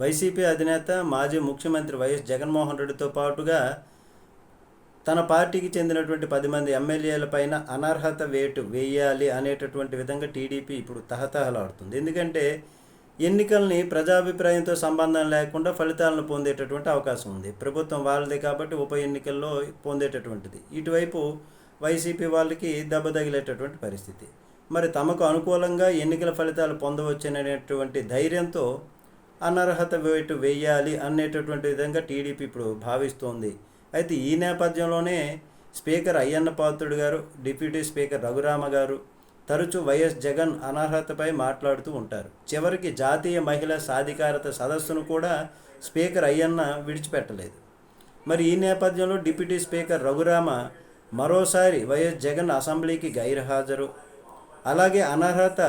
YCP అధినేత మాజీ ముఖ్యమంత్రి వైఎస్ జగన్మోహన్ రెడ్డితో పాటుగా తన పార్టీకి చెందినటువంటి పది మంది ఎమ్మెల్యేలపైన అనర్హత వేటు వేయాలి అనేటటువంటి విధంగా టీడీపీ ఇప్పుడు తహతహలాడుతుంది. ఎందుకంటే ఎన్నికల్ని ప్రజాభిప్రాయంతో సంబంధం లేకుండా ఫలితాలను పొందేటటువంటి అవకాశం ఉంది. ప్రభుత్వం వాళ్ళది కాబట్టి ఉప ఎన్నికల్లో పొందేటటువంటిది. ఇటువైపు వైసీపీ వాళ్ళకి దెబ్బ తగిలేటటువంటి పరిస్థితి. మరి తమకు అనుకూలంగా ఎన్నికల ఫలితాలు పొందవచ్చనేటువంటి ధైర్యంతో అనర్హత వేటు వేయాలి అనేటటువంటి విధంగా టీడీపీ ఇప్పుడు భావిస్తోంది. అయితే ఈ నేపథ్యంలోనే స్పీకర్ అయ్యన్న పాత్రుడు గారు డిప్యూటీ స్పీకర్ రఘురామ గారు తరచూ వైఎస్ జగన్ అనర్హతపై మాట్లాడుతూ ఉంటారు. చివరికి జాతీయ మహిళా సాధికారత సదస్సును కూడా స్పీకర్ అయ్యన్న విడిచిపెట్టలేదు. మరి ఈ నేపథ్యంలో డిప్యూటీ స్పీకర్ రఘురామ మరోసారి వైఎస్ జగన్ అసెంబ్లీకి గైర్హాజరు. అలాగే అనర్హత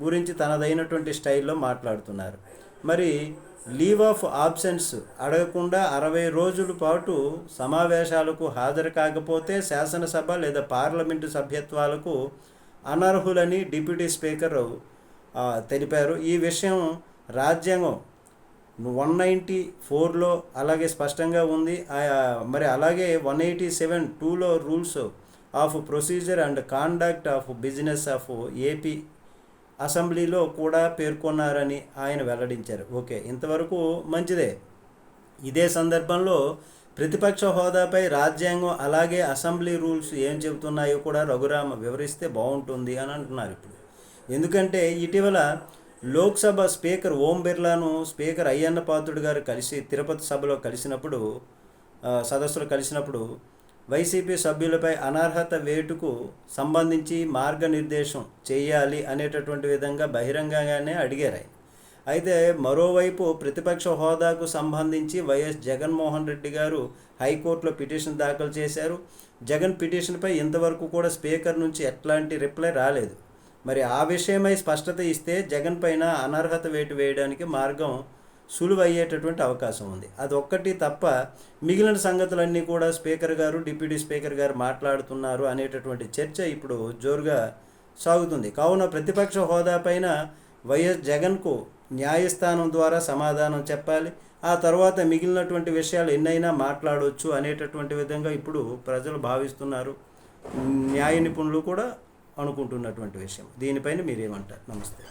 గురించి తనదైనటువంటి స్టైల్లో మాట్లాడుతున్నారు. మరి లీవ్ ఆఫ్ ఆబ్సెన్స్ అడగకుండా అరవై రోజుల పాటు సమావేశాలకు హాజరు కాకపోతే శాసనసభ లేదా పార్లమెంటు సభ్యత్వాలకు అనర్హులని డిప్యూటీ స్పీకర్ తెలిపారు. ఈ విషయం రాజ్యాంగం వన్ నైంటీ ఫోర్లో అలాగే స్పష్టంగా ఉంది. ఆ- మరి అలాగే వన్ ఎయిటీ సెవెన్ టూలో rules of procedure and conduct of business of AP అసెంబ్లీలో కూడా పేర్కొన్నారని ఆయన వెల్లడించారు. ఓకే ఇంతవరకు మంచిదే. ఇదే సందర్భంలో ప్రతిపక్ష హోదాపై రాజ్యాంగం అలాగే అసెంబ్లీ రూల్స్ ఏం చెబుతున్నాయో కూడా రఘురామ వివరిస్తే బాగుంటుంది అని అంటున్నారు ఇప్పుడు. ఎందుకంటే ఇటీవల లోక్సభ స్పీకర్ ఓం బిర్లాను స్పీకర్ అయ్యన్న పాత్రుడు గారు కలిసి తిరుపతి సభలో కలిసినప్పుడు సదస్సులు కలిసినప్పుడు వైసీపీ సభ్యులపై అనర్హత వేటుకు సంబంధించి మార్గనిర్దేశం చేయాలి అనేటటువంటి విధంగా బహిరంగంగానే అడిగారు ఆయన. అయితే మరోవైపు ప్రతిపక్ష హోదాకు సంబంధించి వైఎస్ జగన్మోహన్ రెడ్డి గారు హైకోర్టులో పిటిషన్ దాఖలు చేశారు. జగన్ పిటిషన్పై ఇంతవరకు కూడా స్పీకర్ నుంచి ఎట్లాంటి రిప్లై రాలేదు. మరి ఆ విషయమై స్పష్టత ఇస్తే జగన్ పైన అనర్హత వేటు వేయడానికి మార్గం సులువయ్యేటటువంటి అవకాశం ఉంది. అది ఒక్కటి తప్ప మిగిలిన సంగతులన్నీ కూడా స్పీకర్ గారు డిప్యూటీ స్పీకర్ గారు మాట్లాడుతున్నారు అనేటటువంటి చర్చ ఇప్పుడు జోరుగా సాగుతుంది. కావున ప్రతిపక్ష హోదా పైన వైఎస్ జగన్కు న్యాయస్థానం ద్వారా సమాధానం చెప్పాలి. ఆ తర్వాత మిగిలినటువంటి విషయాలు ఎన్నైనా మాట్లాడవచ్చు అనేటటువంటి విధంగా ఇప్పుడు ప్రజలు భావిస్తున్నారు. న్యాయ నిపుణులు కూడా అనుకుంటున్నటువంటి విషయం. దీనిపైన మీరేమంటారు? నమస్తే.